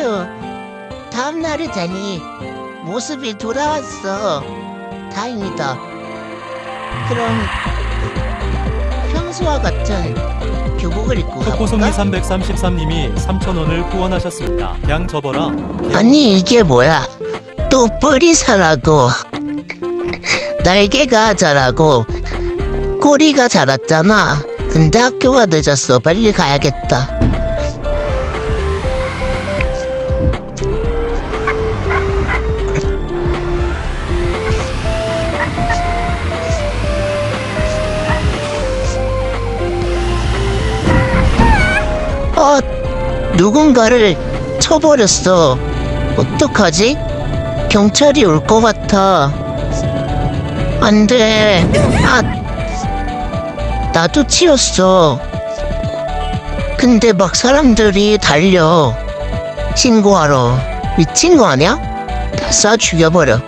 휴, 다음 날이 되니 모습이 돌아왔어. 다행이다. 그럼 평소와 같은 교복을 입고 가볼까? 333님이 3,000원을 후원하셨습니다. 그냥 접어라. 아니 이게 뭐야? 또 뿔이 자라고 날개가 자라고 꼬리가 자랐잖아. 근데 학교가 늦었어. 빨리 가야겠다. 어, 누군가를 쳐버렸어. 어떡하지? 경찰이 올 것 같아. 안 돼. 아, 나도 치였어. 근데 막 사람들이 달려. 신고하러. 미친 거 아니야? 다쏴 죽여버려.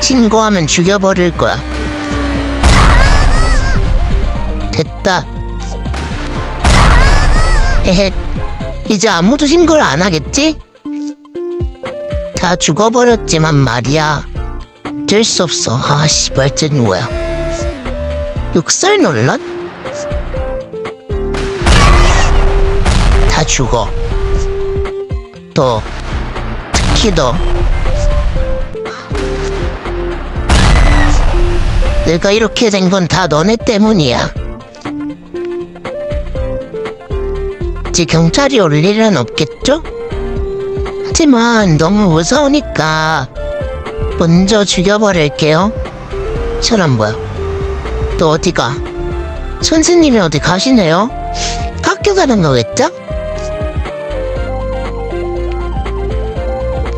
신고하면 죽여버릴 거야. 됐다. 헤헤. 이제 아무도 신고를 안 하겠지? 다 죽어버렸지만 말이야. 될 수 없어. 아, 씨발, 쟤 누구야? 육살 논란? 다 죽어. 너, 특히 너. 내가 이렇게 된 건 다 너네 때문이야. 이제 경찰이 올 일은 없겠죠? 하지만 너무 무서우니까 먼저 죽여버릴게요. 저런 뭐야? 또 어디가? 선생님이 어디 가시네요? 학교 가는 거겠죠?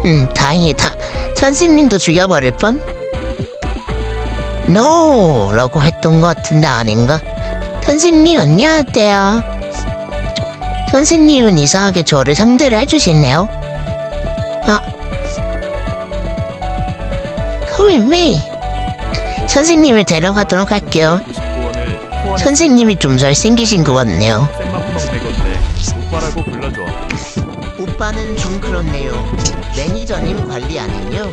음, 다행이다. 선생님도 죽여버릴 뻔? NO! 라고 했던 것 같은데 아닌가? 선생님 안녕하세요. 선생님은 이상하게 저를 상대를 해주시네요. 아, 코일미 선생님을 데려가도록 할게요. 29원을 후원 선생님이 좀 잘생기신 것 같네요. 생방송 100원대 오빠라고 불러줘. 오빠는 좀 그렇네요. 매니저님 관리 아니요?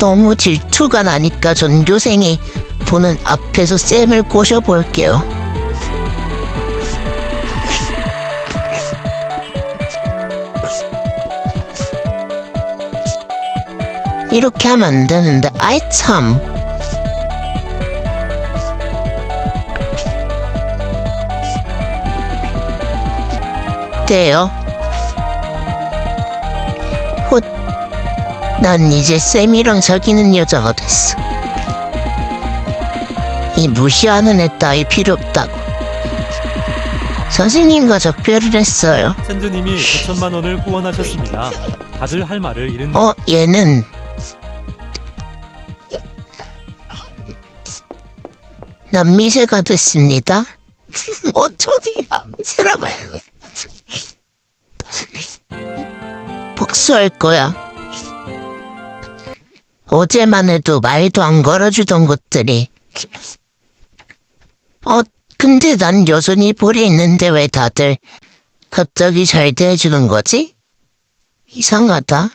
너무 질투가 나니까 전교생이 보는 앞에서 쌤을 꼬셔볼게요. 이렇게 하면 안 되는데, 아이 참. 돼요. 훗, 난 이제 쌤이랑 사귀는 여자가 됐어. 이 무시하는 애 따위 필요 없다고. 선생님과 적별을 했어요. 샌드님이 9천만 원을 후원하셨습니다. 다들 할 말을 잃은 어, 얘는 난 미세가 됐습니다. 어쩌디야 미세라고 해. 복수할 거야. 어제만 해도 말도 안 걸어주던 것들이. 어, 근데 난 여전히 볼이 있는데 왜 다들 갑자기 잘 대해주는 거지? 이상하다.